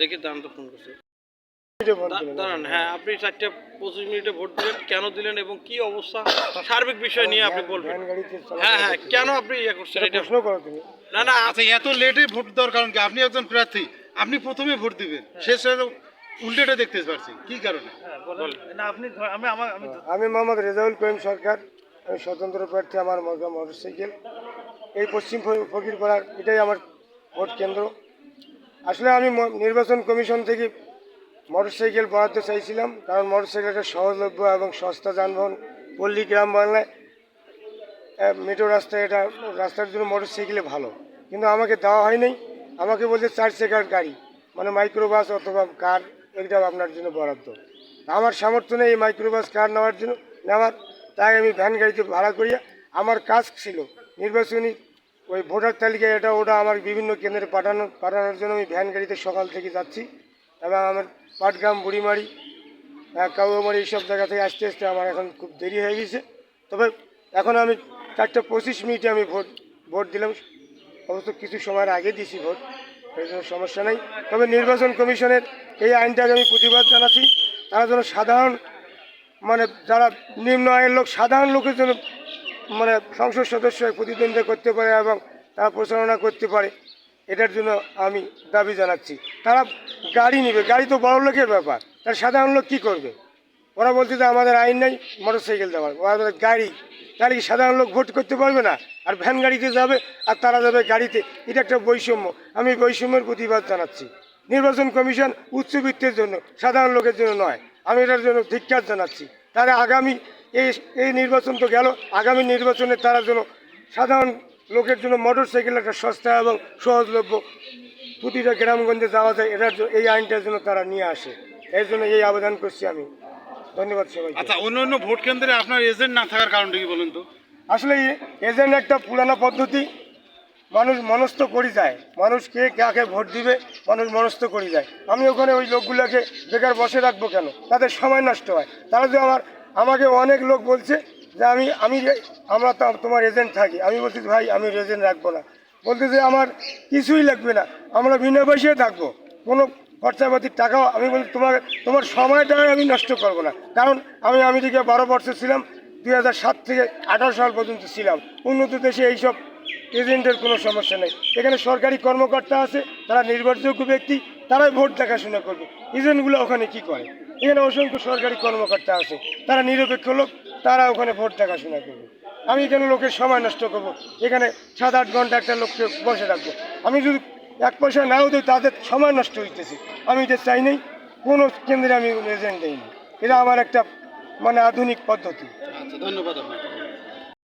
দেখি দাঁড়ান তো ফোন করছে। দাঁড়ান হ্যাঁ আপনি চারটে পঁচিশ মিনিটে ভোট দিলেন কেন দিলেন এবং কি অবস্থা? সার্বিক বিষয় নিয়ে আপনি বলবেন। হ্যাঁ হ্যাঁ কেন আপনি ইয়ে করছেন এটা প্রশ্ন করো তুমি। না না আচ্ছা এত লেটে ভোট দেওয়ার কারণ কি? আপনি একজন প্রার্থী আপনি প্রথমে ভোট দিবেন। শেষ উল্টেটা দেখতে পারছি। কি কারণে? না আপনি আমি আমার আমি আমি মোহাম্মদ রেজাউল করিম সরকার আমি স্বতন্ত্র প্রার্থী আমার মোটরসাইকেল। এই পশ্চিম ফকিরপাড়ার এটাই আমার ভোট কেন্দ্র। আসলে আমি নির্বাচন কমিশন থেকে মোটরসাইকেল বরাদ্দ চাইছিলাম, কারণ মোটরসাইকেল একটা সহজলভ্য এবং সস্তা যানবাহন, পল্লী গ্রাম বাংলায় মেট্রো রাস্তা এটা, রাস্তার জন্য মোটরসাইকেলে ভালো। কিন্তু আমাকে দেওয়া হয়নি, আমাকে বলছে চার চাকার গাড়ি মানে মাইক্রোবাস অথবা কার এটা আপনার জন্য বরাদ্দ। আমার সামর্থ্য নেই এই মাইক্রোবাস, কার নেওয়ার জন্য, নেওয়ার, তাই আমি ভ্যান গাড়িতে ভাড়া করিয়া, আমার কাজ ছিল নির্বাচনী ওই ভোটার তালিকায় এটা, ওটা আমার বিভিন্ন কেন্দ্রে পাঠানো, পাঠানোর জন্য আমি ভ্যান গাড়িতে সকাল থেকে যাচ্ছি এবং আমার পাটগ্রাম, বুড়িমারি কাউমারি এইসব জায়গা থেকে আসতে আসতে আমার এখন খুব দেরি হয়ে গেছে। তবে এখন আমি চারটা পঁচিশ মিনিটে আমি ভোট ভোট দিলাম। অবশ্য কিছু সময়ের আগে দিছি ভোট এই জন্য সমস্যা নেই। তবে নির্বাচন কমিশনের এই আইনটাকে আমি প্রতিবাদ জানাচ্ছি। তারা যেন সাধারণ মানে যারা নিম্ন আয়ের লোক, সাধারণ লোকের জন্য মানে সংসদ সদস্য প্রতিদ্বন্দ্বিতা করতে পারে এবং তারা প্রচারণা করতে পারে, এটার জন্য আমি দাবি জানাচ্ছি। তারা গাড়ি নেবে, গাড়ি তো বড় লোকের ব্যাপার, তার সাধারণ লোক কী করবে? ওরা বলছে যে আমাদের আইন নেই মোটর সাইকেল দেওয়ার ওরা বলে, গাড়ি, তাহলে কি সাধারণ লোক ভোট করতে পারবে না? আর ভ্যান গাড়িতে যাবে, আর তারা যাবে গাড়িতে। এটা একটা বৈষম্য। আমি বৈষম্যের প্রতিবাদ জানাচ্ছি। নির্বাচন কমিশন উচ্চবিত্তের জন্য, সাধারণ লোকের জন্য নয়। আমি এটার জন্য ধিক্কার জানাচ্ছি। তারা আগামী এই এই নির্বাচন তো গেল। আগামী নির্বাচনে তারা যেন সাধারণ লোকের জন্য মোটর সাইকেল একটা সস্তা এবং সহজলভ্য প্রতিটা গ্রামগঞ্জে যাওয়া যায় এটার জন্য এই আইনটার জন্য তারা নিয়ে আসে। এর জন্য এই আবেদন করছি আমি। ধন্যবাদ সবাইকে। আচ্ছা অন্য অন্য ভোট কেন্দ্রে আপনার এজেন্ট না থাকার কারণটা কি বলুন তো? আসলে এজেন্ট একটা পুরানো পদ্ধতি। মানুষ মনস্থ করে যায়। মানুষ কে কাকে ভোট দিবে মানুষ মনস্থ করে যায়। আমি ওখানে ওই লোকগুলোকে বেকার বসে রাখব কেন? তাদের সময় নষ্ট হয়। তারা যে আমার আমাকে অনেক লোক বলছে যে আমি আমি আমরা তো তোমার এজেন্ট থাকি। আমি বলছি ভাই, আমি এজেন্ট রাখব না। বলতে যে, আমার কিছুই লাগবে না। আমরা বিনা পয়সায় থাকব। কোনো খরচাপাতির টাকাও আমি বলি তোমার তোমার সময়টা আমি নষ্ট করব না। কারণ আমি আমেরিকা বারো বছর ছিলাম, দুই হাজার সাত থেকে আঠারো সাল পর্যন্ত ছিলাম। উন্নত দেশে এইসব এজেন্টের কোনো সমস্যা নেই। এখানে সরকারি কর্মকর্তা আছে, তারা নির্ভরযোগ্য ব্যক্তি, তারাই ভোট দেখাশোনা করবে। এজেন্টগুলো ওখানে কি করে? এখানে অসংখ্য সরকারি কর্মকর্তা আছে, তারা নিরপেক্ষ লোক, তারা ওখানে ভোট দেখাশোনা করবে। আমি এখানে লোকের সময় নষ্ট করব। এখানে সাত আট ঘণ্টা একটা লোককে বসে রাখব আমি যদি এক পয়সা নাও দিই, তাদের সময় নষ্ট হইতেছে। আমি এটা চাই নাই, কোনো কেন্দ্রে আমি এজেন্ট দিইনি। এটা আমার একটা মানে আধুনিক পদ্ধতি। আচ্ছা ধন্যবাদ